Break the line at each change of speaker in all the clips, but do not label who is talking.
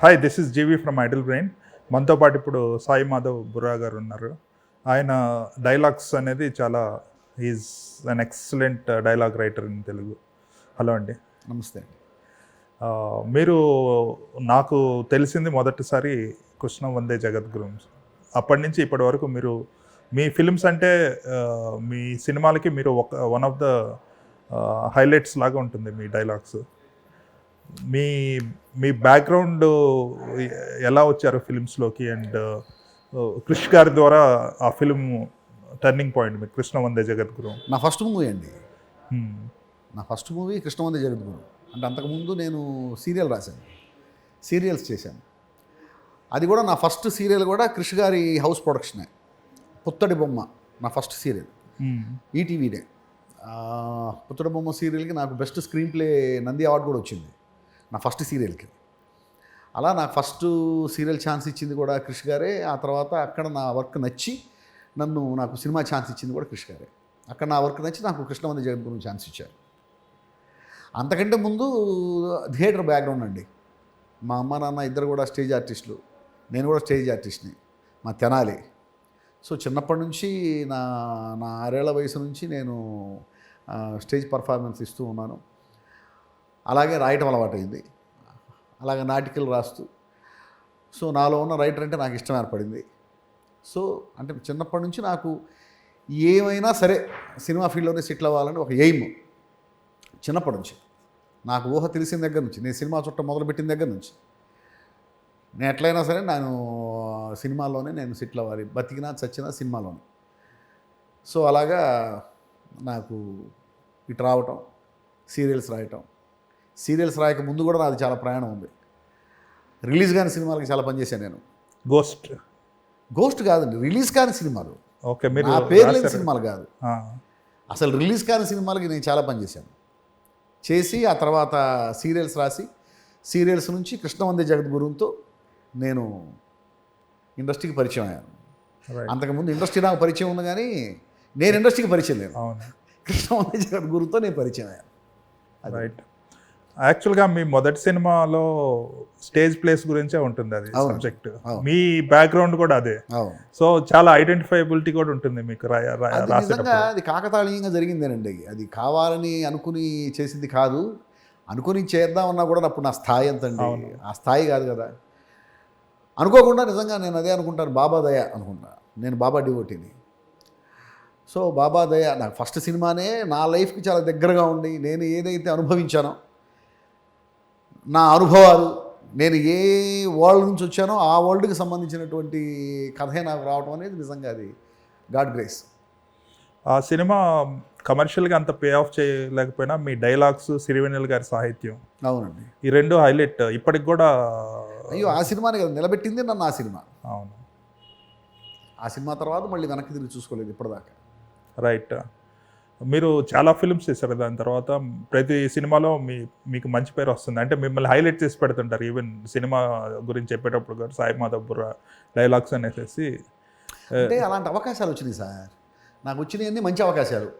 Hi this is Jeevi from idle brain మనతో పాటు ఇప్పుడు సాయి మాధవ్ బుర్రా గారు ఉన్నారు. ఆయన డైలాగ్స్ అనేది చాలా is an excellent dialogue writer in Telugu hello అండి.
నమస్తే.
మీరు నాకు తెలిసింది మొదటిసారి కృష్ణ వందే జగద్గురు అప్పటి నుంచి ఇప్పటి వరకు మీరు మీ ఫిల్మ్స్ అంటే మీ సినిమాలకి మీరు ఒక వన్ ఆఫ్ ద హైలైట్స్ లాగా ఉంటుంది మీ డైలాగ్స్ మీ మీ బ్యాక్గ్రౌండ్ ఎలా వచ్చారు ఫిల్మ్స్లోకి అండ్ క్రిష్ గారి ద్వారా ఆ ఫిల్మ్ టర్నింగ్ పాయింట్ మీకు కృష్ణ వందే జగద్గురు?
నా ఫస్ట్ మూవీ అండి.
Hmm.
నా ఫస్ట్ మూవీ కృష్ణవంతి జగద్గురు. అంటే అంతకుముందు నేను సీరియల్ రాశాను. సీరియల్స్ చేశాను. అది కూడా నా ఫస్ట్ సీరియల్ కూడా కృష్ గారి హౌస్ ప్రొడక్షనే పుత్తడి బొమ్మ నా ఫస్ట్ సీరియల్. ఈటీవీనే పుత్తడి బొమ్మ సీరియల్కి నాకు best screenplay Nandi award కూడా వచ్చింది. నా ఫస్ట్ సీరియల్కి. అలా నాకు ఫస్ట్ సీరియల్ ఛాన్స్ ఇచ్చింది కూడా క్రిష్ గారే ఆ తర్వాత అక్కడ నా వర్క్ నచ్చి నన్ను నాకు సినిమా ఛాన్స్ ఇచ్చింది కూడా క్రిష్ గారే. అక్కడ నా వర్క్ నచ్చి నాకు కృష్ణవంతి జగద్గురు ఛాన్స్ ఇచ్చారు. అంతకంటే ముందు థియేటర్ బ్యాక్గ్రౌండ్ అండి. మా అమ్మ నాన్న ఇద్దరు కూడా స్టేజ్ ఆర్టిస్టులు. నేను కూడా స్టేజ్ ఆర్టిస్ట్ని మా తెనాలి. సో చిన్నప్పటి నుంచి నా నా ఆరేళ్ళ వయసు నుంచి నేను స్టేజ్ పర్ఫార్మెన్స్ ఇస్తూ ఉన్నాను. అలాగే రాయటం అలవాటైంది. అలాగే నాటికలు రాస్తూ. సో నాలో ఉన్న రైటర్ అంటే నాకు ఇష్టం ఏర్పడింది. సో అంటే చిన్నప్పటి నుంచి నాకు ఏమైనా సరే సినిమా ఫీల్డ్లోనే సెటిల్ అవ్వాలని ఒక ఎయిమ్ చిన్నప్పటి నుంచి. నాకు ఊహ తెలిసిన దగ్గర నుంచి నేను సినిమా చుట్టం మొదలుపెట్టిన దగ్గర నుంచి. నేను ఎట్లయినా సరే నేను సినిమాలోనే నేను సెటిల్ అవ్వాలి. బతికినా చచ్చినా సినిమాలోనే సో అలాగా నాకు ఇటు రావటం సీరియల్స్ రాయటం సీరియల్స్ రాయక ముందు కూడా నాది చాలా ప్రయాణం ఉంది. రిలీజ్ కాని సినిమాలకి చాలా పనిచేశాను నేను.
గోస్ట్
గోస్ట్ కాదండి రిలీజ్ కాని సినిమాలు.
ఓకే మీరు
నా పేరు లేని. సినిమాలు కాదు. అసలు రిలీజ్ కాని సినిమాలకి నేను చాలా పనిచేశాను చేసి ఆ తర్వాత సీరియల్స్ రాసి సీరియల్స్ నుంచి కృష్ణవందే జగద్గురుంతో నేను ఇండస్ట్రీకి పరిచయం అయ్యాను. అంతకుముందు ఇండస్ట్రీ నాకు పరిచయం ఉంది కానీ నేను ఇండస్ట్రీకి పరిచయం లేదు.
అవును.
కృష్ణవందే జగద్గురుతో నేను పరిచయం అయ్యాను.
రైట్ యాక్చువల్గా మీ మొదటి సినిమాలో స్టేజ్ ప్లేస్ గురించే ఉంటుంది అది. సబ్జెక్ట్. మీ బ్యాక్గ్రౌండ్ కూడా అదే. సో చాలా ఐడెంటిఫైబిలిటీ కూడా ఉంటుంది మీకు
అది నిజంగా
రాసేటప్పుడు.
అది కాకతాళీయంగా జరిగిందేనండి. అది కావాలని అనుకుని చేసింది కాదు. అనుకుని చేద్దామన్నా కూడా అప్పుడు నా స్థాయి ఎంతండి
అవును.
ఆ స్థాయి కాదు కదా. అనుకోకుండా నిజంగా నేను అదే అనుకుంటాను. బాబా దయ అనుకుంటా. నేను బాబా డివోటీని. సో బాబా దయ నాకు ఫస్ట్ సినిమానే నా లైఫ్కి చాలా దగ్గరగా ఉండి నేను ఏదైతే అనుభవించానో నా అనుభవాలు నేను ఏ వరల్డ్ నుంచి వచ్చానో ఆ వరల్డ్కి సంబంధించినటువంటి కథే నాకు రావడం అనేది నిజంగా అది గాడ్ గ్రేస్.
ఆ సినిమా కమర్షియల్గా అంత పే ఆఫ్ చేయలేకపోయినా మీ డైలాగ్స్ సిరివెన్నెల గారి సాహిత్యం.
అవునండి.
ఈ రెండు హైలైట్. ఇప్పటికి కూడా
అయ్యో ఆ సినిమాని కదా నిలబెట్టింది నన్ను ఆ సినిమా.
అవును.
ఆ సినిమా తర్వాత మళ్ళీ వెనక్కి తిరిగి చూసుకోలేదు ఇప్పటిదాకా.
రైట్. మీరు చాలా ఫిల్మ్స్ చేశారు దాని తర్వాత ప్రతి సినిమాలో మీ మీకు మంచి పేరు వస్తుంది. అంటే మిమ్మల్ని హైలైట్ చేసి పెడుతుంటారు. ఈవెన్ సినిమా గురించి చెప్పేటప్పుడు కూడా సాయి మాధవ్ బుర్రా డైలాగ్స్ అనేసి
అంటే అలాంటి అవకాశాలు వచ్చినాయి సార్. నాకు వచ్చినాయన్నీ మంచి అవకాశాలు.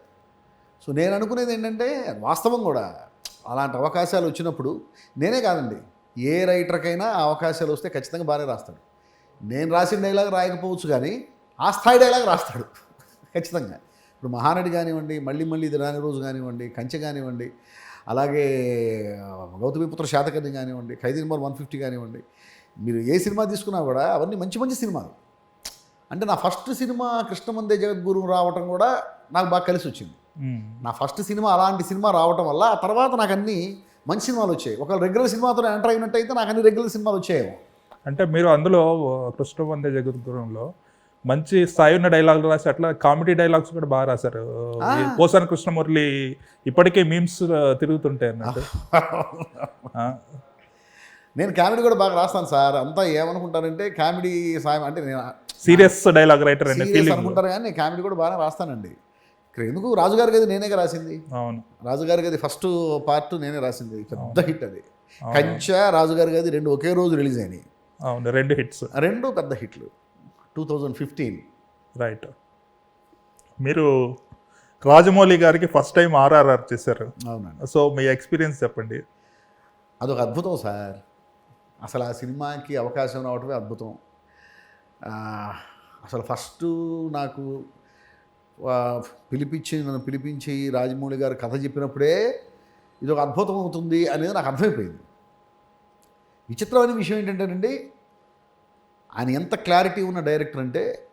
సో నేను అనుకునేది ఏంటంటే వాస్తవం కూడా అలాంటి అవకాశాలు వచ్చినప్పుడు నేనే కాదండి ఏ రైటర్కైనా ఆ అవకాశాలు వస్తే ఖచ్చితంగా బాగానే రాస్తాడు. నేను రాసిన డైలాగ్ రాయకపోవచ్చు కానీ ఆ స్థాయి డైలాగ్ రాస్తాడు. ఖచ్చితంగా. ఇప్పుడు మహానటి కానివ్వండి మళ్ళీ మళ్ళీ ఇది రాని రోజు కానివ్వండి కంచె కానివ్వండి అలాగే గౌతమిపుత్ర శాతకర్ణి కానివ్వండి ఖైదీ నెంబర్ వన్ ఫిఫ్టీ కానివ్వండి మీరు ఏ సినిమా తీసుకున్నా కూడా అవన్నీ మంచి మంచి సినిమాలు. అంటే నా ఫస్ట్ సినిమా కృష్ణమందే జగద్గురు రావటం కూడా నాకు బాగా కలిసి వచ్చింది. నా ఫస్ట్ సినిమా అలాంటి సినిమా రావటం వల్ల ఆ తర్వాత నాకు అన్ని మంచి సినిమాలు వచ్చాయి. ఒకవేళ రెగ్యులర్ సినిమాతో ఎంటర్ అయినట్టయితే నాకు అన్ని రెగ్యులర్ సినిమాలు వచ్చాయేమో.
అంటే మీరు అందులో కృష్ణ వందే జగద్గురంలో మంచి స్థాయి ఉన్న డైలాగులు రాసి అట్లా కామెడీ డైలాగ్స్ కూడా బాగా రాశారు. పోసాని కృష్ణమురళి ఇప్పటికే మీమ్స్ తిరుగుతుంటాయి అన్నట్టు.
నేను కామెడీ కూడా బాగా రాస్తాను సార్. అంతా ఏమనుకుంటారంటే కామెడీ సాయం అంటే నేను
సీరియస్ డైలాగ్ రైటర్ ఫీలింగ్
అనుకుంటారు కానీ నేను కామెడీ కూడా బాగా రాస్తానండి. ఎందుకు? రాజుగారి గది నేనే రాసింది?
అవును.
రాజుగారి గది ఫస్ట్ పార్ట్ నేనే రాసింది. పెద్ద హిట్ అది. కంచె రాజుగారి గది రెండు ఒకే రోజు రిలీజ్ అయినాయి.
అవును రెండు హిట్స్
రెండు పెద్ద హిట్లు. టూ థౌజండ్ ఫిఫ్టీన్
రైట్ మీరు రాజమౌళి గారికి ఫస్ట్ టైం ఆర్ఆర్ఆర్ చేశారు.
అవునండి.
సో మీ ఎక్స్పీరియన్స్ చెప్పండి.
అదొక అద్భుతం సార్. అసలు ఆ సినిమాకి అవకాశం రావటమే అద్భుతం. అసలు ఫస్ట్ నాకు పిలిపించి నన్ను పిలిపించి రాజమౌళి గారు కథ చెప్పినప్పుడే ఇది ఒక అద్భుతం అవుతుంది అనేది నాకు అర్థమైపోయింది. విచిత్రమైన విషయం ఏంటంటేనండి ఆయన ఎంత క్లారిటీ ఉన్న డైరెక్టర్ అంటే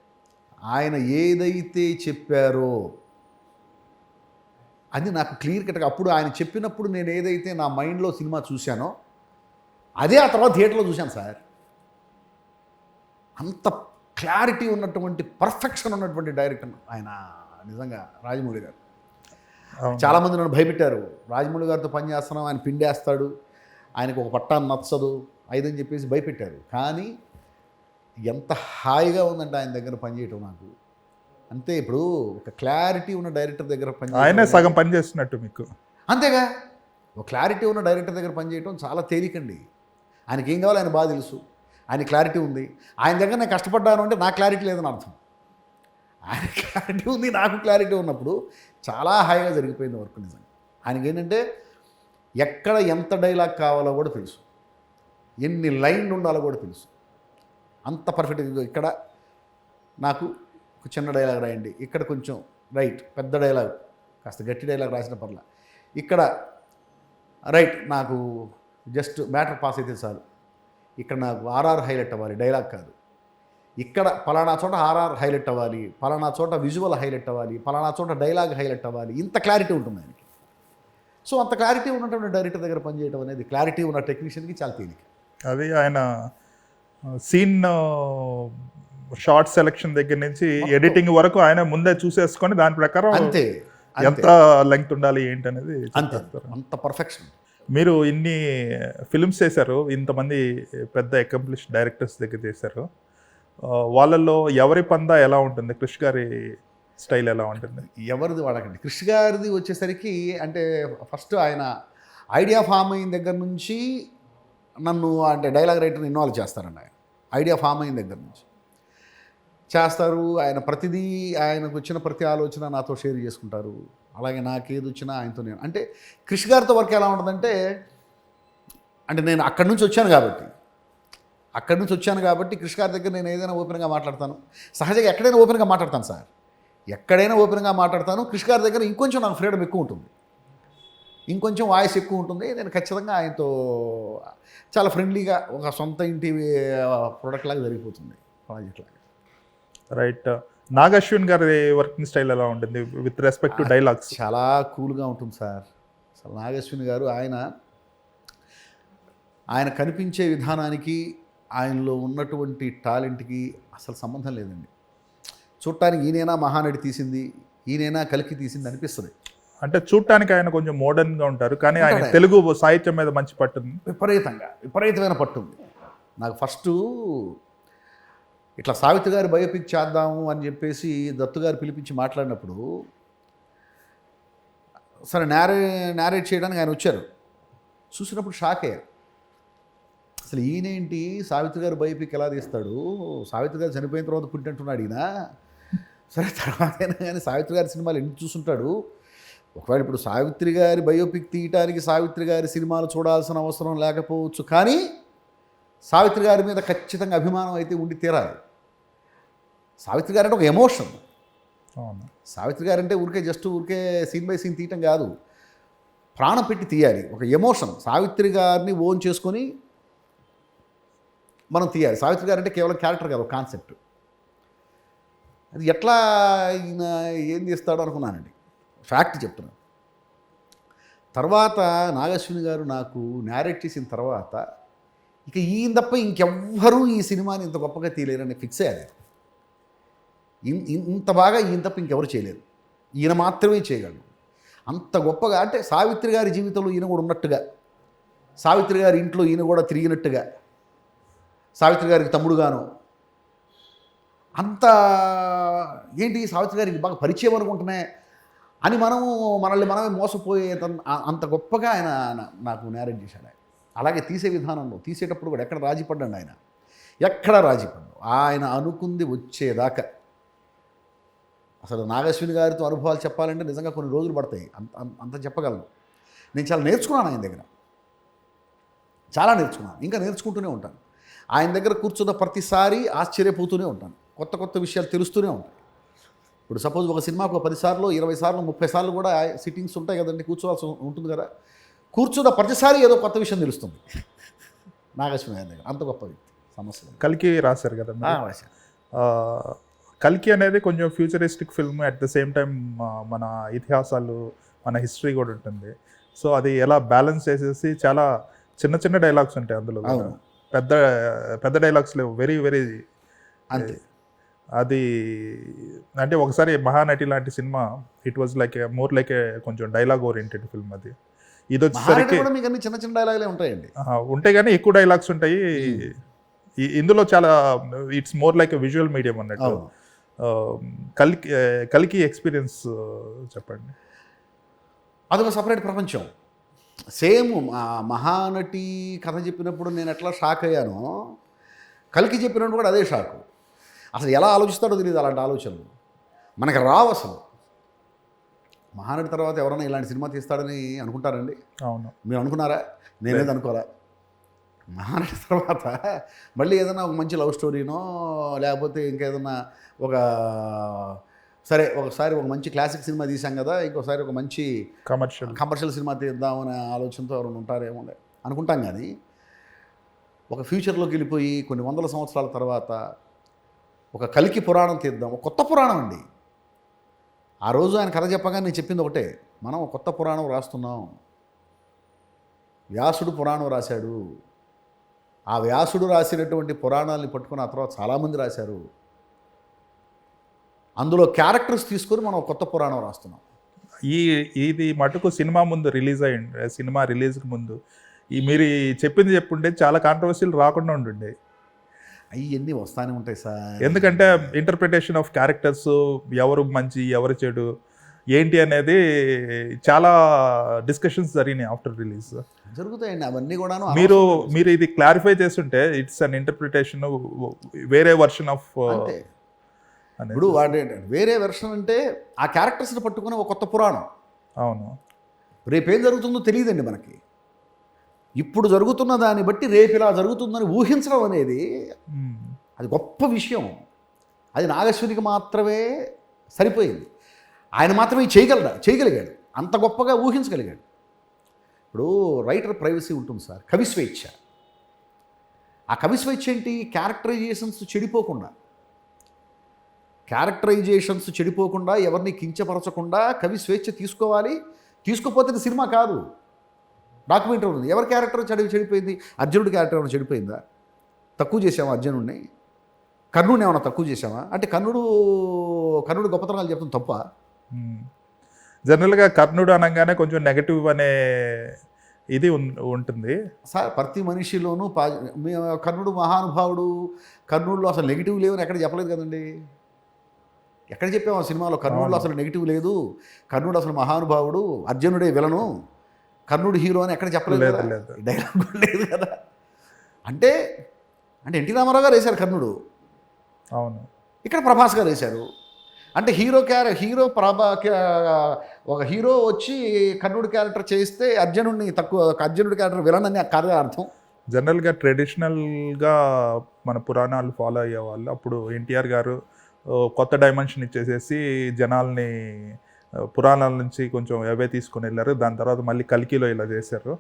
ఆయన ఏదైతే చెప్పారో అది నాకు క్లియర్ కట్గా అప్పుడు ఆయన చెప్పినప్పుడు నేను ఏదైతే నా మైండ్లో సినిమా చూశానో అదే ఆ తర్వాత థియేటర్లో చూశాను సార్. అంత క్లారిటీ ఉన్నటువంటి పర్ఫెక్షన్ ఉన్నటువంటి డైరెక్టర్ ఆయన నిజంగా రాజమౌళి గారు. చాలామంది నన్ను భయపెట్టారు. రాజమౌళి గారితో పని చేస్తున్నాం ఆయన పిండేస్తాడు ఆయనకు ఒక పట్టాన్ని నచ్చదు ఐదని చెప్పేసి భయపెట్టారు. కానీ ఎంత హాయిగా ఉందంటే ఆయన దగ్గర పనిచేయటం నాకు. అంతే ఇప్పుడు ఒక క్లారిటీ ఉన్న డైరెక్టర్ దగ్గర పని
ఆయనే సగం పని చేస్తున్నట్టు మీకు.
అంతేగా? ఒక క్లారిటీ ఉన్న డైరెక్టర్ దగ్గర పనిచేయటం చాలా తేలికండి. ఆయనకి ఏం కావాలో ఆయన బాగా తెలుసు. ఆయన క్లారిటీ ఉంది. ఆయన దగ్గర నేను కష్టపడ్డాను అంటే నా క్లారిటీ లేదని అర్థం. ఆయన క్లారిటీ ఉంది నాకు క్లారిటీ ఉన్నప్పుడు చాలా హాయిగా జరిగిపోయింది వర్క్ నిజంగా. ఆయనకి ఏంటంటే ఎక్కడ ఎంత డైలాగ్ కావాలో కూడా తెలుసు. ఎన్ని లైన్లు ఉండాలో కూడా తెలుసు. అంత పర్ఫెక్ట్గా ఇక్కడ నాకు ఒక చిన్న డైలాగ్ రాయండి. ఇక్కడ కొంచెం రైట్ పెద్ద డైలాగ్ కాస్త గట్టి డైలాగ్ రాసిన పర్ల. ఇక్కడ రైట్ నాకు జస్ట్ మ్యాటర్ పాస్ అయితే చాలు. ఇక్కడ నాకు ఆర్ఆర్ హైలైట్ అవ్వాలి డైలాగ్ కాదు. ఇక్కడ పలానా చోట ఆర్ఆర్ హైలైట్ అవ్వాలి పలానా చోట విజువల్ హైలైట్ అవ్వాలి పలానా చోట డైలాగ్ హైలైట్ అవ్వాలి. ఇంత క్లారిటీ ఉంటుంది ఆయనకి. సో అంత క్లారిటీ ఉన్నటువంటి డైరెక్టర్ దగ్గర పనిచేయడం అనేది క్లారిటీ ఉన్న టెక్నీషియన్కి చాలా తేలిక.
అది ఆయన సీన్ షార్ట్ సెలెక్షన్ దగ్గర నుంచి ఎడిటింగ్ వరకు ఆయన ముందే చూసేసుకొని దాని ప్రకారం
అంతే
ఎంత లెంగ్త్ ఉండాలి ఏంటి అనేది
అంతే పర్ఫెక్షన్
మీరు ఇన్ని ఫిల్మ్స్ చేశారు ఇంతమంది పెద్ద అకంప్లిష్ డైరెక్టర్స్ దగ్గర చేశారు. వాళ్ళల్లో ఎవరి పందా ఎలా ఉంటుంది? క్రిష్ గారి స్టైల్ ఎలా ఉంటుంది?
ఎవరిది వాడకండి. కృషి గారిది వచ్చేసరికి అంటే ఫస్ట్ ఆయన ఐడియా ఫామ్ అయిన దగ్గర నుంచి నన్ను అంటే డైలాగ్ రైటర్ని ఇన్వాల్వ్ చేస్తారండి ఆయన. ఐడియా ఫామ్ అయిన దగ్గర నుంచి. చేస్తారు ఆయన ప్రతిదీ ఆయనకు వచ్చిన ప్రతి ఆలోచన నాతో షేర్ చేసుకుంటారు. అలాగే నాకేది వచ్చినా ఆయనతో నేను. అంటే కృషి గారితో వర్క్ ఎలా ఉంటుందంటే అంటే నేను అక్కడి నుంచి వచ్చాను కాబట్టి. అక్కడి నుంచి వచ్చాను కాబట్టి కృషి గారి దగ్గర నేను ఏదైనా ఓపెన్గా మాట్లాడతాను. సహజంగా ఎక్కడైనా ఓపెన్గా మాట్లాడతాను సార్. ఎక్కడైనా ఓపెన్గా మాట్లాడతాను. కృషి గారి దగ్గర ఇంకొంచెం నాకు ఫ్రీడమ్ ఎక్కువ ఉంటుంది. ఇంకొంచెం వాయిస్ ఎక్కువ ఉంటుంది. నేను ఖచ్చితంగా ఆయనతో చాలా ఫ్రెండ్లీగా ఒక సొంత ఇంటి ప్రోడక్ట్ లాగా జరిగిపోతుంది. ప్రాజెక్ట్ లాగా.
రైట్ నాగశ్విన్ గారి వర్కింగ్ స్టైల్ ఎలా ఉంటుంది? విత్ రెస్పెక్ట్ టు డైలాగ్స్
చాలా కూల్గా ఉంటుంది సార్. అసలు నాగశ్విని గారు ఆయన ఆయన కనిపించే విధానానికి ఆయనలో ఉన్నటువంటి టాలెంట్కి అసలు సంబంధం లేదండి. చూడటానికి ఈయనైనా మహానటి తీసింది ఈయనైనా కలికి తీసింది అనిపిస్తుంది.
అంటే చూడటానికి ఆయన కొంచెం మోడర్న్గా ఉంటారు కానీ ఆయన. తెలుగు సాహిత్యం మీద మంచి పట్టుంది
విపరీతంగా విపరీతమైన పట్టు ఉంది. నాకు ఫస్ట్ ఇట్లా సావిత్రి గారి బయోపిక్ చేద్దాము అని చెప్పేసి దత్తు గారు పిలిపించి మాట్లాడినప్పుడు సరే నేరే నేరేట్ చేయడానికి ఆయన వచ్చారు. చూసినప్పుడు షాక్ అయ్యారు. అసలు ఈయనేంటి? సావిత్రి గారి బయోపిక్ ఎలా తీస్తాడు? సావిత్రి గారు చనిపోయిన తర్వాత పుట్టినట్టున్నాడు ఈయన. సరే తర్వాత అయినా కానీ సావిత్రి గారి సినిమాలు ఎన్ని చూసుంటాడు? ఒకవేళ ఇప్పుడు సావిత్రి గారి బయోపిక్ తీయటానికి సావిత్రి గారి సినిమాలు చూడాల్సిన అవసరం లేకపోవచ్చు కానీ సావిత్రి గారి మీద ఖచ్చితంగా అభిమానం అయితే ఉండి తీరాలి. సావిత్రి గారు అంటే ఒక ఎమోషన్.
అవును.
సావిత్రి గారు అంటే ఊరికే జస్ట్ ఊరికే సీన్ బై సీన్ తీయటం కాదు. ప్రాణం పెట్టి తీయాలి ఒక ఎమోషన్. సావిత్రి గారిని ఓన్ చేసుకొని మనం తీయాలి. సావిత్రి గారు అంటే కేవలం క్యారెక్టర్ కాదు కాన్సెప్ట్. అది ఎట్లా ఈయన ఏం తీస్తాడో అనుకున్నానండి. ఫ్యాక్ట్ చెప్తున్నాను తర్వాత నాగశ్విని గారు నాకు నేరేట్ చేసిన తర్వాత ఇక ఈయన తప్ప ఇంకెవ్వరూ ఈ సినిమాని ఇంత గొప్పగా తీయలేరని ఫిక్స్ అయ్యారు ఇంత బాగా ఈయన తప్ప ఇంకెవరు చేయలేరు. ఈయన మాత్రమే చేయగలడు అంత గొప్పగా అంటే సావిత్రి గారి జీవితంలో ఈయన కూడా ఉన్నట్టుగా సావిత్రి గారి ఇంట్లో ఈయన కూడా తిరిగినట్టుగా సావిత్రి గారికి తమ్ముడుగాను అంత ఏంటి సావిత్రి గారికి బాగా పరిచయం అనుకుంటున్నాయి? అని మనము మనల్ని మనమే మోసపోయే అంత గొప్పగా ఆయన నాకు నేరేట్ చేశాడు ఆయన. అలాగే తీసే విధానంలో తీసేటప్పుడు కూడా ఎక్కడ రాజీపడ్డాడు ఆయన. ఎక్కడ రాజీపడ్డు ఆయన అనుకుంది వచ్చేదాకా. అసలు నాగశ్విని గారితో అనుభవాలు చెప్పాలంటే నిజంగా కొన్ని రోజులు పడతాయి. అంత అంత- అంత చెప్పగలను. నేను చాలా నేర్చుకున్నాను ఆయన దగ్గర. చాలా నేర్చుకున్నాను. ఇంకా నేర్చుకుంటూనే ఉంటాను. ఆయన దగ్గర కూర్చున్న ప్రతిసారి ఆశ్చర్యపోతూనే ఉంటాను. కొత్త కొత్త విషయాలు తెలుస్తూనే ఉంటాయి ఇప్పుడు సపోజ్ ఒక సినిమాకు ఒక పది సార్లు ఇరవై సార్లు ముప్పై సార్లు కూడా సిట్టింగ్స్ ఉంటాయి కదండి కూర్చోవాల్సి ఉంటుంది కదా కూర్చున్న ప్రతిసారి ఏదో కొత్త విషయం తెలుస్తుంది నాగేశ్వర దగ్గర అంత గొప్ప వ్యక్తి సమస్య.
కల్కి రాశారు కదా.
ఆ,
కల్కి అనేది కొంచెం futuristic film at the same time మన ఇతిహాసాలు మన హిస్టరీ కూడా ఉంటుంది సో అది ఎలా బ్యాలెన్స్ చేసేసి చాలా చిన్న చిన్న డైలాగ్స్ ఉంటాయి అందులో. పెద్ద పెద్ద డైలాగ్స్ లేవు వెరీ వెరీ
అంతే
అది అంటే ఒకసారి మహానటి లాంటి cinema it was like more like కొంచెం డైలాగ్ ఓరియంటెడ్ ఫిల్మ్ అది. ఇది వచ్చేసరికి
మీకు అన్ని చిన్న చిన్న డైలాగులే ఉంటాయండి.
ఉంటాయి కానీ ఎక్కువ డైలాగ్స్ ఉంటాయి. ఇందులో చాలా it's more like visual medium అన్నట్టు. కలికి కలికి ఎక్స్పీరియన్స్ చెప్పండి.
అదొక సపరేట్ ప్రపంచం. సేమ్ మహానటి కథ చెప్పినప్పుడు నేను ఎట్లా షాక్ అయ్యానో కలికి చెప్పినప్పుడు కూడా అదే షాక్ అసలు ఎలా ఆలోచిస్తాడో తెలియదు అలాంటి ఆలోచనలు. మనకి రావు అసలు. మహానటి తర్వాత ఎవరైనా ఇలాంటి సినిమా తీస్తాడని అనుకుంటారండి?
అవును.
మీరు అనుకున్నారా? నేనేది అనుకోలే. మహానటి తర్వాత మళ్ళీ ఏదైనా ఒక మంచి లవ్ స్టోరీనో లేకపోతే ఇంకేదన్నా ఒక సరే ఒకసారి ఒక మంచి క్లాసిక్ సినిమా తీసాం కదా ఇంకోసారి ఒక మంచి
కమర్షియల్.
కమర్షియల్ సినిమా తీద్దామనే ఆలోచనతో ఎవరైనా ఉంటారేమో అనుకుంటాం కానీ ఒక ఫ్యూచర్లోకి వెళ్ళిపోయి కొన్ని వందల సంవత్సరాల తర్వాత ఒక కలికి పురాణం తీద్దాం. ఒక కొత్త పురాణం అండి. ఆ రోజు ఆయన కథ చెప్పగానే నేను చెప్పింది ఒకటే. మనం కొత్త పురాణం రాస్తున్నాం. వ్యాసుడు పురాణం రాశాడు. ఆ వ్యాసుడు రాసినటువంటి పురాణాలని పట్టుకుని ఆ తర్వాత చాలామంది రాశారు. అందులో క్యారెక్టర్స్ తీసుకొని మనం కొత్త పురాణం రాస్తున్నాం.
ఈ ఇది మటుకు సినిమా ముందు రిలీజ్ అయ్యి సినిమా రిలీజ్కి ముందు. ఈ మీరు చెప్పింది చెప్పుంటే చాలా కాంట్రవర్సీలు రాకుండా ఉంటుండే
అవన్నీ వస్తానే ఉంటాయి సార్.
ఎందుకంటే ఇంటర్ప్రిటేషన్ ఆఫ్ క్యారెక్టర్స్ ఎవరు మంచి ఎవరు చెడు ఏంటి అనేది చాలా డిస్కషన్స్ జరిగినాయి ఆఫ్టర్ రిలీజ్
జరుగుతాయండి అవన్నీ కూడాను
మీరు. మీరు ఇది క్లారిఫై చేస్తుంటే ఇట్స్ అన్ ఇంటర్ప్రిటేషన్ వేరే వర్షన్ ఆఫ్
అంతే. ఇప్పుడు వాడు వేరే వెర్షన్ అంటే ఆ క్యారెక్టర్స్ని పట్టుకుని ఒక కొత్త పురాణం.
అవును.
రేపేం జరుగుతుందో తెలియదండి మనకి. ఇప్పుడు జరుగుతున్న దాన్ని బట్టి రేపు ఇలా జరుగుతుందని ఊహించడం అనేది. అది గొప్ప విషయం. అది నాగేశ్వరికి మాత్రమే సరిపోయింది. ఆయన మాత్రమే చేయగలడా? చేయగలిగాడు. అంత గొప్పగా ఊహించగలిగాడు. ఇప్పుడు రైటర్ ప్రైవసీ ఉంటుంది సార్ కవి స్వేచ్ఛ. ఆ కవి స్వేచ్ఛ ఏంటి? క్యారెక్టరైజేషన్స్ చెడిపోకుండా. క్యారెక్టరైజేషన్స్ చెడిపోకుండా ఎవరిని కించపరచకుండా కవి స్వేచ్ఛ తీసుకోవాలి. తీసుకోపోతే సినిమా కాదు. డాక్యుమెంటరీ ఉంది. ఎవరి క్యారెక్టర్ చెడి చెడిపోయింది? అర్జునుడి క్యారెక్టర్ ఏమైనా చెడిపోయిందా? తక్కువ చేసామా అర్జునుడిని కర్ణుడిని ఏమైనా తక్కువ చేసామా అంటే కర్ణుడు కర్ణుడు గొప్పతనాలు చెప్తాం తప్ప.
జనరల్గా కర్ణుడు అనగానే కొంచెం నెగటివ్ అనే ఇది ఉంటుంది.
సార్ ప్రతి మనిషిలోనూ పా కర్ణుడు మహానుభావుడు. కర్ణుడిలో అసలు నెగిటివ్ లేవని ఎక్కడ చెప్పలేదు కదండి? ఎక్కడ చెప్పాము ఆ సినిమాలో? కర్ణుడిలో అసలు నెగిటివ్ లేదు. కర్ణుడు అసలు మహానుభావుడు. అర్జునుడే విలను. కర్ణుడు హీరో అని ఎక్కడ చెప్పలేదు. డైలాగ్ లేదు. కదా? అంటే అంటే ఎన్టీ రామారావు గారు వేశారు కర్ణుడు.
అవును.
ఇక్కడ ప్రభాస్ గారు వేశారు. అంటే హీరో క్యారె హీరో ప్రభా ఒక హీరో వచ్చి కర్ణుడి క్యారెక్టర్ చేస్తే అర్జునుడిని తక్కువ అర్జునుడి క్యారెక్టర్ విలన్ అని కథ అర్థం?
జనరల్గా ట్రెడిషనల్గా మన పురాణాలు ఫాలో అయ్యే వాళ్ళు అప్పుడు ఎన్టీఆర్ గారు కొత్త డైమెన్షన్ ఇచ్చేసేసి జనాల్ని పురాణాల నుంచి కొంచెం అవే తీసుకుని వెళ్ళారు. దాని తర్వాత మళ్ళీ కలికిలో ఇలా చేశారు.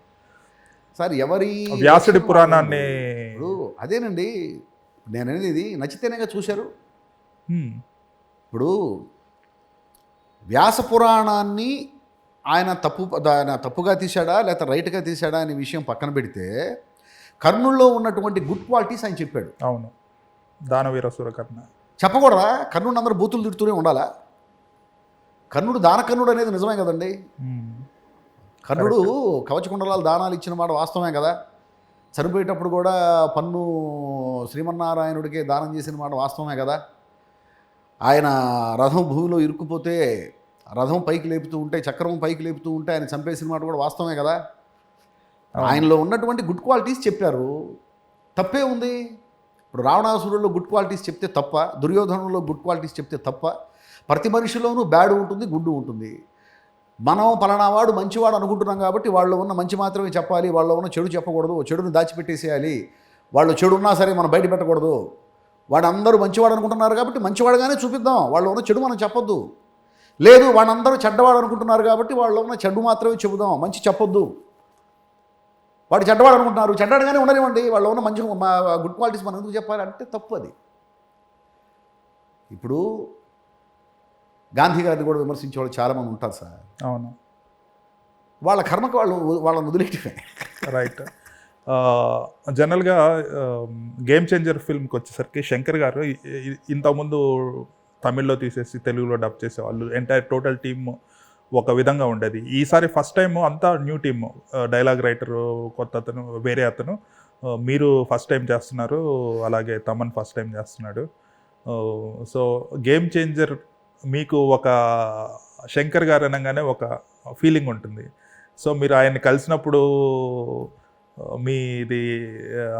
సార్ ఎవరి
వ్యాసుడి పురాణాన్ని
ఇప్పుడు అదేనండి. నేను అనేది ఇది. నచ్చితేనేగా చూశారు. ఇప్పుడు వ్యాస పురాణాన్ని ఆయన తప్పు ఆయన తప్పుగా తీశాడా లేకపోతే రైట్గా తీశాడా అనే విషయం పక్కన పెడితే కర్ణుల్లో ఉన్నటువంటి గుడ్ క్వాలిటీస్ ఆయన చెప్పాడు.
అవును. దానవీర సురకర్ణ.
చెప్పకూడదా? కర్ణుడు అందరూ బూతులు తిడుతూనే ఉండాలా? కర్ణుడు దానకర్ణుడు అనేది నిజమే కదండి? కర్ణుడు కవచకుండలాలు దానాలు ఇచ్చిన మాట వాస్తవమే కదా? చనిపోయేటప్పుడు కూడా పన్ను శ్రీమన్నారాయణుడికే దానం చేసిన మాట వాస్తవమే కదా? ఆయన రథం భూమిలో ఇరుక్కుపోతే రథం పైకి లేపుతూ ఉంటే చక్రం పైకి లేపుతూ ఉంటే ఆయన చంపేసిన మాట కూడా వాస్తవమే కదా? ఆయనలో ఉన్నటువంటి గుడ్ క్వాలిటీస్ చెప్పారు. తప్పే ఉంది. ఇప్పుడు రావణాసురుల్లో గుడ్ క్వాలిటీస్ చెప్తే తప్ప దుర్యోధనంలో గుడ్ క్వాలిటీస్ చెప్తే తప్ప ప్రతి మనిషిలోనూ బ్యాడ్ ఉంటుంది గుడ్డు ఉంటుంది. మనం పలానా వాడు మంచివాడు అనుకుంటున్నాం కాబట్టి వాళ్ళు ఉన్న మంచి మాత్రమే చెప్పాలి వాళ్ళు ఉన్న చెడు చెప్పకూడదు చెడుని దాచిపెట్టేసేయాలి. వాళ్ళు చెడు ఉన్నా సరే మనం బయట పెట్టకూడదు. వాడు మంచివాడు అనుకుంటున్నారు కాబట్టి మంచివాడుగానే చూపిద్దాం. వాళ్ళు ఉన్న చెడు మనం చెప్పొద్దు. లేదు వాళ్ళందరూ చెడ్డవాడు అనుకుంటున్నారు కాబట్టి వాళ్ళు ఉన్న చెడు మాత్రమే చెబుదాం. మంచి చెప్పొద్దు. వాడు చెడ్డవాడు అనుకుంటున్నారు. చెడ్డగానే ఉండనివ్వండి. వాళ్ళు ఉన్న మంచి గుడ్ క్వాలిటీస్ మనం ఎందుకు చెప్పాలి? అంటే తప్పు అది. ఇప్పుడు గాంధీ గారిని కూడా విమర్శించే వాళ్ళు చాలామంది ఉంటారు సార్.
అవును.
వాళ్ళ కర్మకు వాళ్ళు వాళ్ళని వదిలేయటమే.
రైట్ జనరల్గా గేమ్ చేంజర్ ఫిల్మ్కి వచ్చేసరికి శంకర్ గారు ఇంతకుముందు తమిళ్ళో తీసేసి తెలుగులో డబ్ చేసేవాళ్ళు. ఎంటైర్ టోటల్ టీమ్ ఒక విధంగా ఉండేది. ఈసారి ఫస్ట్ టైం అంతా న్యూ టీమ్ డైలాగ్ రైటర్ కొత్త అతను వేరే అతను. మీరు ఫస్ట్ టైం చేస్తున్నారు అలాగే తమన్ ఫస్ట్ టైం చేస్తున్నాడు. సో గేమ్ చేంజర్ మీకు ఒక శంకర్ గారు అనగానే ఒక ఫీలింగ్ ఉంటుంది. సో మీరు ఆయన్ని కలిసినప్పుడు ఆ, మీది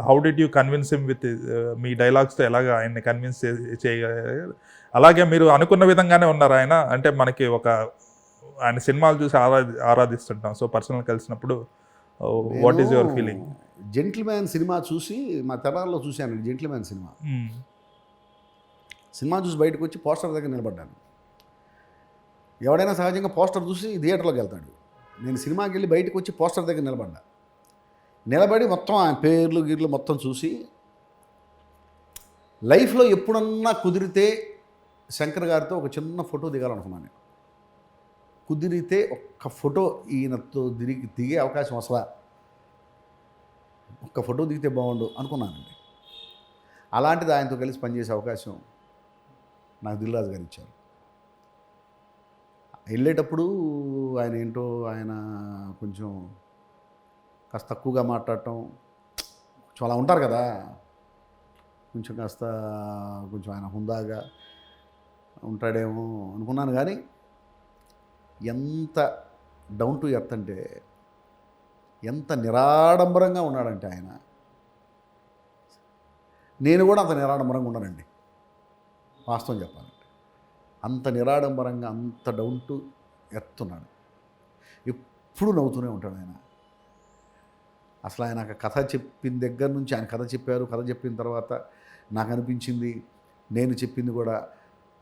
how did you convince him with మీ డైలాగ్స్తో ఎలాగ ఆయన్ని కన్విన్స్ చేయగలిగారు? అలాగే మీరు అనుకున్న విధంగానే ఉన్నారు ఆయన. అంటే మనకి ఒక ఆయన సినిమాలు చూసి ఆరాధి ఆరాధిస్తుంటాం. సో పర్సనల్ కలిసినప్పుడు what is your feeling
gentleman cinema చూసి మా తెనాల్లో చూశాను జెంటిల్మ్యాన్ సినిమా. సినిమా చూసి బయటకు వచ్చి పోస్టర్ దగ్గర నిలబడ్డాను. ఎవడైనా సహజంగా పోస్టర్ చూసి థియేటర్లోకి వెళ్తాడు. నేను సినిమాకి వెళ్ళి బయటకు వచ్చి పోస్టర్ దగ్గర నిలబడ్డా. నిలబడి మొత్తం ఆయన పేర్లు గిర్లు మొత్తం చూసి లైఫ్లో ఎప్పుడన్నా కుదిరితే శంకర్ గారితో ఒక చిన్న ఫోటో దిగాలనుకున్నాను నేను. కుదిరితే ఒక్క ఫోటో ఈయనతో దిగి దిగే అవకాశం అసలా ఒక్క ఫోటో దిగితే బాగుండు అనుకున్నానండి. అలాంటిది ఆయనతో కలిసి పనిచేసే అవకాశం నాకు దిల్రాజు గారు ఇచ్చారు. వెళ్ళేటప్పుడు ఆయన ఏంటో ఆయన కొంచెం కాస్త తక్కువగా మాట్లాడటం కొంచెం అలా ఉంటారు కదా. కొంచెం కాస్త కొంచెం ఆయన హుందాగా ఉంటాడేమో అనుకున్నాను కానీ ఎంత డౌన్ టు ఎర్త్ అంటే ఎంత నిరాడంబరంగా ఉన్నాడంటే ఆయన. నేను కూడా అంత నిరాడంబరంగా ఉన్నానండి వాస్తవం చెప్పాలి అంత నిరాడంబరంగా అంత డౌన్ టు ఎర్త్ ఉన్నాడు ఎప్పుడు నవ్వుతూనే ఉంటాడు ఆయన. అసలు ఆయన ఒక కథ చెప్పిన దగ్గర నుంచి ఆయన కథ చెప్పారు కథ చెప్పిన తర్వాత నాకు అనిపించింది నేను చెప్పింది కూడా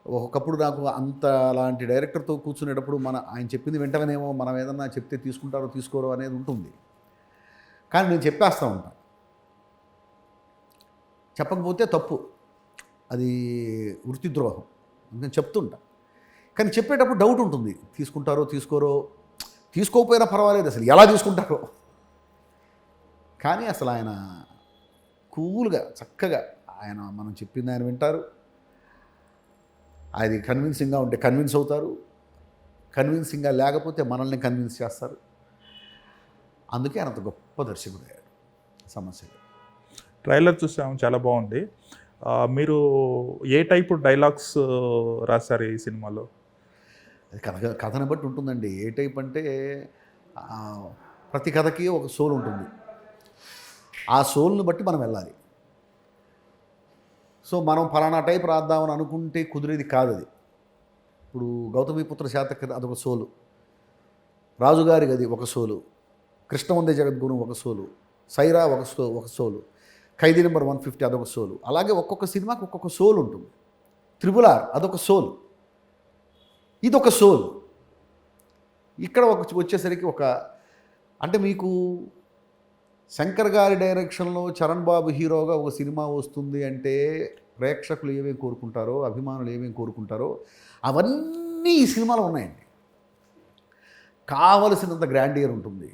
ఒకప్పుడు నాకు అంత అలాంటి డైరెక్టర్తో కూర్చునేటప్పుడు మన ఆయన చెప్పింది వెంటనేమో మనం ఏదన్నా చెప్తే తీసుకుంటారో తీసుకోరో అనేది ఉంటుంది. కానీ నేను చెప్పేస్తూ ఉంటాను చెప్పకపోతే తప్పు. అది వృత్తి ద్రోహం. నేను చెప్తుంటా. కానీ చెప్పేటప్పుడు డౌట్ ఉంటుంది. తీసుకుంటారో తీసుకోరో? తీసుకోకపోయినా పర్వాలేదు అసలు. ఎలా తీసుకుంటారో? కానీ అసలు ఆయన కూల్గా చక్కగా ఆయన మనం చెప్పింది ఆయన వింటారు. అది కన్విన్సింగ్గా ఉంటే కన్విన్స్ అవుతారు. కన్విన్సింగ్గా లేకపోతే మనల్ని కన్విన్స్ చేస్తారు. అందుకే ఆయన అంత గొప్ప దర్శకుడు అయ్యాడు. సమస్య
ట్రైలర్ చూసాము. చాలా బాగుంది. మీరు ఏ టైపు డైలాగ్స్ రాశారు ఈ సినిమాలో?
కథ కథను బట్టి ఉంటుందండి. ఏ టైప్ అంటే ప్రతి కథకి ఒక సోల్ ఉంటుంది. ఆ సోల్ని బట్టి మనం వెళ్ళాలి. సో మనం ఫలానా టైప్ రాద్దామని అనుకుంటే కుదిరేది కాదు అది. ఇప్పుడు గౌతమిపుత్ర శాతక అదొక సోలు. రాజుగారి గది ఒక సోలు. కృష్ణవందే జగద్గురు ఒక సోలు. సైరా ఒక సో ఒక soul. Khaidi number one fifty అదొక సోలు. అలాగే ఒక్కొక్క సినిమాకి ఒక్కొక్క సోల్ ఉంటుంది. త్రిబుల్ ఆర్ అదొక సోల్. ఇదొక సోల్. ఇక్కడ ఒక వచ్చేసరికి ఒక అంటే మీకు శంకర్ గారి డైరెక్షన్లో చరణ్ బాబు హీరోగా ఒక సినిమా వస్తుంది అంటే ప్రేక్షకులు ఏమేమి కోరుకుంటారో అభిమానులు ఏమేమి కోరుకుంటారో అవన్నీ ఈ సినిమాలో ఉన్నాయండి. కావలసినంత గ్రాండియర్ ఉంటుంది.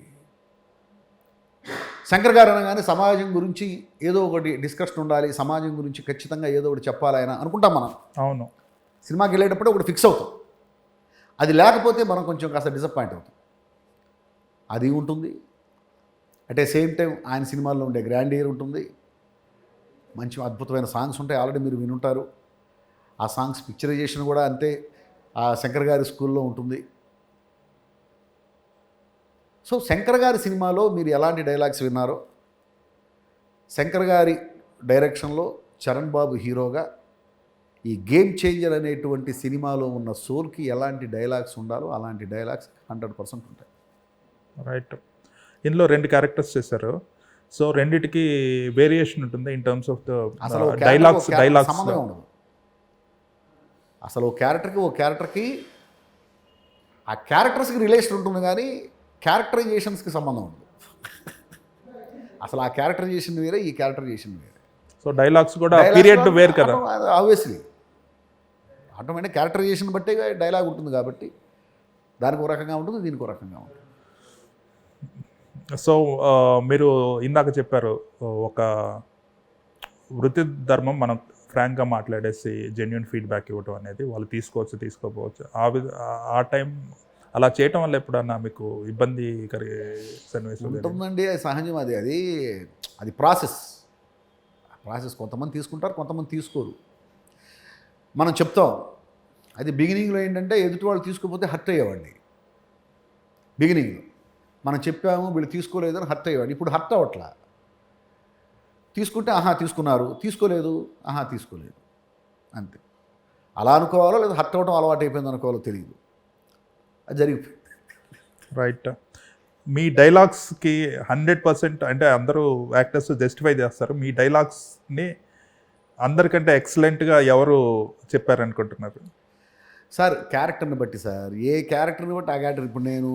శంకర్ గారు అనగానే సమాజం గురించి ఏదో ఒకటి డిస్కషన్ ఉండాలి సమాజం గురించి ఖచ్చితంగా ఏదో ఒకటి చెప్పాలి ఆయన అనుకుంటాం మనం.
అవును.
సినిమాకి వెళ్ళేటప్పుడు ఒకటి ఫిక్స్ అవుతాం. అది లేకపోతే మనం కొంచెం కాస్త డిసప్పాయింట్ అవుతాం. అది ఉంటుంది. అట్ ఏ సేమ్ టైం ఆయన సినిమాల్లో ఉండే గ్రాండ్ ఇయర్ ఉంటుంది. మంచి అద్భుతమైన సాంగ్స్ ఉంటాయి. ఆల్రెడీ మీరు వినుంటారు. ఆ సాంగ్స్ పిక్చరైజేషన్ కూడా అంతే. ఆ శంకర్ గారి స్కూల్లో ఉంటుంది. సో శంకర్ గారి సినిమాలో మీరు ఎలాంటి డైలాగ్స్ విన్నారో? శంకర్ గారి డైరెక్షన్లో చరణ్ బాబు హీరోగా ఈ గేమ్ చేంజర్ అనేటువంటి సినిమాలో ఉన్న సోల్కి ఎలాంటి డైలాగ్స్ ఉండాలో అలాంటి డైలాగ్స్ హండ్రెడ్ పర్సెంట్ ఉంటాయి.
రైట్. ఇందులో రెండు క్యారెక్టర్స్ చేశారు. సో రెండిటికి వేరియేషన్ ఉంటుంది in terms of the dialogues dialogues
ఉండదు. అసలు ఓ క్యారెక్టర్కి ఓ క్యారెక్టర్కి ఆ క్యారెక్టర్స్కి రిలేషన్ ఉంటుంది కానీ క్యారెక్టరైజేషన్స్కి సంబంధం ఉండదు అసలు ఆ క్యారెక్టరైజేషన్ వేరే ఈ క్యారెక్టరైజేషన్ వేరే.
సో డైలాగ్స్ కూడా పీరియడ్ వేరు కదా?
ఆబ్వియస్లీ ఆటోమేటిక్ క్యారెక్టరైజేషన్ బట్టే డైలాగ్ ఉంటుంది కాబట్టి దానికి ఒక రకంగా ఉంటుంది దీనికి ఒక రకంగా ఉంటుంది.
సో మీరు ఇందాక చెప్పారు ఒక వృత్తి ధర్మం మనం ఫ్రాంక్గా మాట్లాడేసి జెన్యున్ ఫీడ్బ్యాక్ ఇవ్వటం అనేది వాళ్ళు తీసుకోవచ్చు తీసుకోపోవచ్చు ఆ విధ ఆ- ఆ టైం అలా చేయటం వల్ల ఎప్పుడన్నా మీకు ఇబ్బంది కలిగే సన్నివేశం
ఉంటుందండి అది సహజం అది. అది అది ప్రాసెస్. ప్రాసెస్ కొంతమంది తీసుకుంటారు కొంతమంది తీసుకోరు. మనం చెప్తాం అది బిగినింగ్లో ఏంటంటే ఎదుటి వాళ్ళు తీసుకోకపోతే హర్ట్ అయ్యేవాడిని. బిగినింగ్లో. మనం చెప్పాము వీళ్ళు తీసుకోలేదని హర్ట్ అయ్యేవాడిని. ఇప్పుడు హర్ట్ అవ్వట్లా. తీసుకుంటే ఆహా తీసుకున్నారు. తీసుకోలేదు ఆహా తీసుకోలేదు. అంతే. అలా అనుకోవాలో లేదా హర్ట్ అవ్వడం అలవాటు అయిపోయింది అనుకోవాలో తెలియదు అది జరిగిపోయింది
రైట్ మీ డైలాగ్స్కి హండ్రెడ్ పర్సెంట్ అంటే అందరూ యాక్టర్స్ జస్టిఫై చేస్తారు. మీ డైలాగ్స్ని అందరికంటే ఎక్సలెంట్గా ఎవరు చెప్పారనుకుంటున్నారు?
సార్ క్యారెక్టర్ని బట్టి సార్. ఏ క్యారెక్టర్ని బట్టి ఆ క్యారెక్టర్ ఇప్పుడు నేను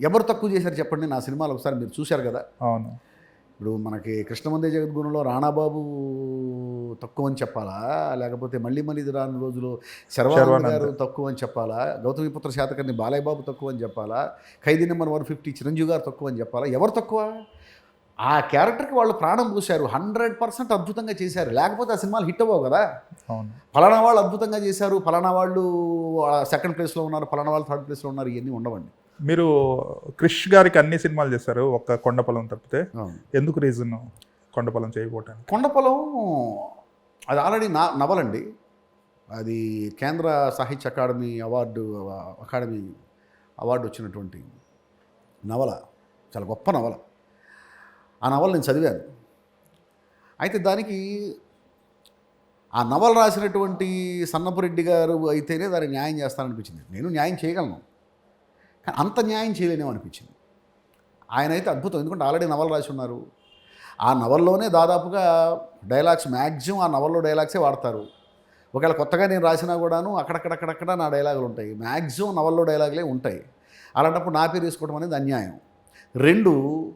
ఎవరు తక్కువ చేశారు చెప్పండి. నా సినిమాలో ఒకసారి మీరు చూశారు కదా?
అవును.
ఇప్పుడు మనకి కృష్ణమందే జగద్గురులో రాణాబాబు తక్కువ అని చెప్పాలా? లేకపోతే మళ్ళీ మళ్ళీ రాని రోజులు శర్వానంద్. గారు తక్కువ అని చెప్పాలా? గౌతమిపుత్ర శాతకర్ణి బాలయ్య బాబు తక్కువ అని చెప్పాలా? Khaidi number one fifty Chiranjeevi garu తక్కువ అని చెప్పాలా? ఎవరు తక్కువ? ఆ క్యారెక్టర్కి వాళ్ళు ప్రాణం పూశారు. హండ్రెడ్ పర్సెంట్ అద్భుతంగా చేశారు. లేకపోతే ఆ సినిమాలు హిట్ అవ్వవు కదా? ఫలానా వాళ్ళు అద్భుతంగా చేశారు. ఫలానా వాళ్ళు సెకండ్ ప్లేస్లో ఉన్నారు. ఫలానా వాళ్ళు థర్డ్ ప్లేస్లో ఉన్నారు. ఇవన్నీ ఉండవండి.
మీరు క్రిష్ గారికి అన్ని సినిమాలు చేశారు ఒక్క కొండపొలం తప్పితే. ఎందుకు రీజన్ కొండపొలం చేయకపోవటానికి
కొండపొలం అది ఆల్రెడీ నా నవలండి. అది కేంద్ర సాహిత్య అకాడమీ అవార్డు అకాడమీ అవార్డు వచ్చినటువంటి నవల. చాలా గొప్ప నవల. ఆ నవల నేను చదివాను. అయితే దానికి ఆ నవల రాసినటువంటి సన్నపురెడ్డి గారు అయితేనే దానికి న్యాయం చేస్తాననిపించింది. నేను న్యాయం చేయగలను. కానీ అంత న్యాయం చేయలేనేమో అనిపించింది. ఆయన అయితే అద్భుతం. ఎందుకంటే ఆల్రెడీ నవల రాసి ఉన్నారు. ఆ నవల్లోనే దాదాపుగా డైలాగ్స్ మ్యాక్సిమం ఆ నవల్లో డైలాగ్సే వాడతారు. ఒకవేళ కొత్తగా నేను రాసినా కూడాను అక్కడక్కడక్కడక్కడ నా డైలాగులు ఉంటాయి. మ్యాక్సిమం నవల్లో డైలాగులే ఉంటాయి. అలాంటప్పుడు నా పేరు తీసుకోవడం అనేది అన్యాయం. రెండు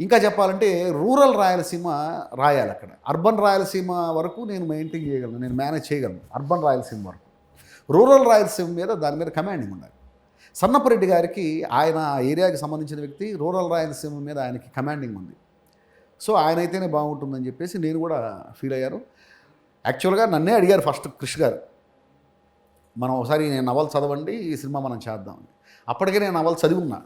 ఇంకా చెప్పాలంటే రూరల్ రాయలసీమ రాయాలి అక్కడ. అర్బన్ రాయలసీమ వరకు నేను మెయింటైన్ చేయగలను. నేను మేనేజ్ చేయగలను. అర్బన్ రాయలసీమ వరకు. రూరల్ రాయలసీమ మీద దాని మీద కమాండింగ్ ఉండాలి. సన్నపరెడ్డి గారికి ఆయన ఏరియాకి సంబంధించిన వ్యక్తి రూరల్ రాయలసీమ మీద ఆయనకి కమాండింగ్ ఉంది. సో ఆయన అయితేనే బాగుంటుందని చెప్పేసి నేను కూడా ఫీల్ అయ్యాను. యాక్చువల్గా నన్నే అడిగారు ఫస్ట్ క్రిష్ గారు. మనం ఒకసారి నేను నవలు చదవండి ఈ సినిమా మనం చేద్దామని అప్పటికే నేను నవలు చదివి ఉన్నా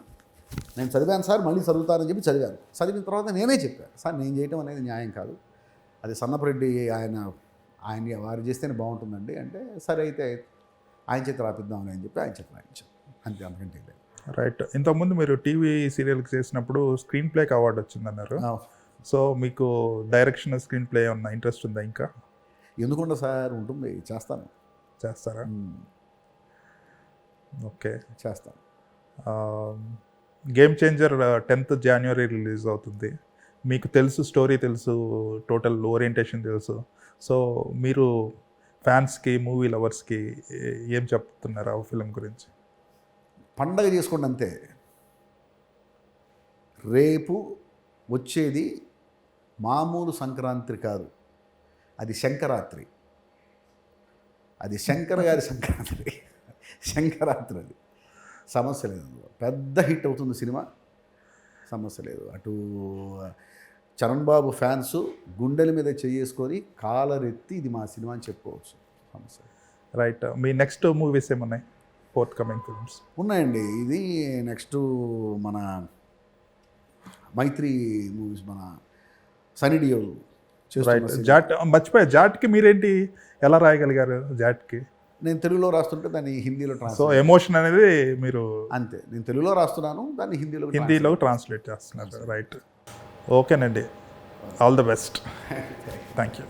నేను చదివాను సార్ మళ్ళీ చదువుతానని చెప్పి చదివాను. చదివిన తర్వాత నేనే చెప్పాను సార్ నేను చేయటం అనేది న్యాయం కాదు. అది సన్నపరెడ్డి ఆయన ఆయన వారు చేస్తేనే బాగుంటుందండి. అంటే సరే అయితే ఆయన చేత రాపిద్దామని అని చెప్పి ఆయన చేత రాయించాను. అంతే అంతకంటే లేదు.
రైట్ ఇంతకుముందు మీరు టీవీ సీరియల్కి చేసినప్పుడు స్క్రీన్ ప్లేకి అవార్డు వచ్చిందన్నారు. సో మీకు డైరెక్షన్ స్క్రీన్ ప్లే ఉన్న ఇంట్రెస్ట్ ఉందా ఇంకా?
ఎందుకుండా సార్ ఉంటుంది చేస్తాను.
చేస్తారా. ఓకే.
చేస్తాను.
గేమ్ చేంజర్ టెన్త్ జనవరి రిలీజ్ అవుతుంది. మీకు తెలుసు స్టోరీ తెలుసు టోటల్ ఓరియంటేషన్ తెలుసు. సో మీరు ఫ్యాన్స్కి మూవీ లవర్స్కి ఏం చెప్తున్నారు ఆ ఫిలిం గురించి?
పండగ చేసుకోండి అంతే. రేపు వచ్చేది మామూలు సంక్రాంతి కాదు. అది శంకరాత్రి అది శంకర గారి సంక్రాంతి. శంకరాత్రి అది. సమస్య లేదు అందులో. పెద్ద హిట్ అవుతుంది సినిమా. సమస్య లేదు. అటు చరణ్ బాబు ఫ్యాన్స్ గుండెల మీద చేసుకొని కాలరెత్తి ఇది మా సినిమా అని చెప్పుకోవచ్చు. సమస్య
రైట్. మీ నెక్స్ట్ మూవీస్ ఏమున్నాయి? ఫోర్త్ కమింగ్ ఫిల్మ్స్
ఉన్నాయండి. ఇది నెక్స్ట్ మన మైత్రి మూవీస్ మన సనీ డియోల్
రైట్ జాట్ మర్చిపోయా. జాట్కి మీరేంటి? ఎలా రాయగలిగారు జాట్కి?
నేను తెలుగులో రాస్తుంటే దాన్ని హిందీలో
సో ఎమోషన్ అనేది మీరు
అంతే. నేను తెలుగులో రాస్తున్నాను దాన్ని హిందీలో
హిందీలో ట్రాన్స్లేట్ చేస్తున్నారు. రైట్ ఓకేనండి. All the best thank you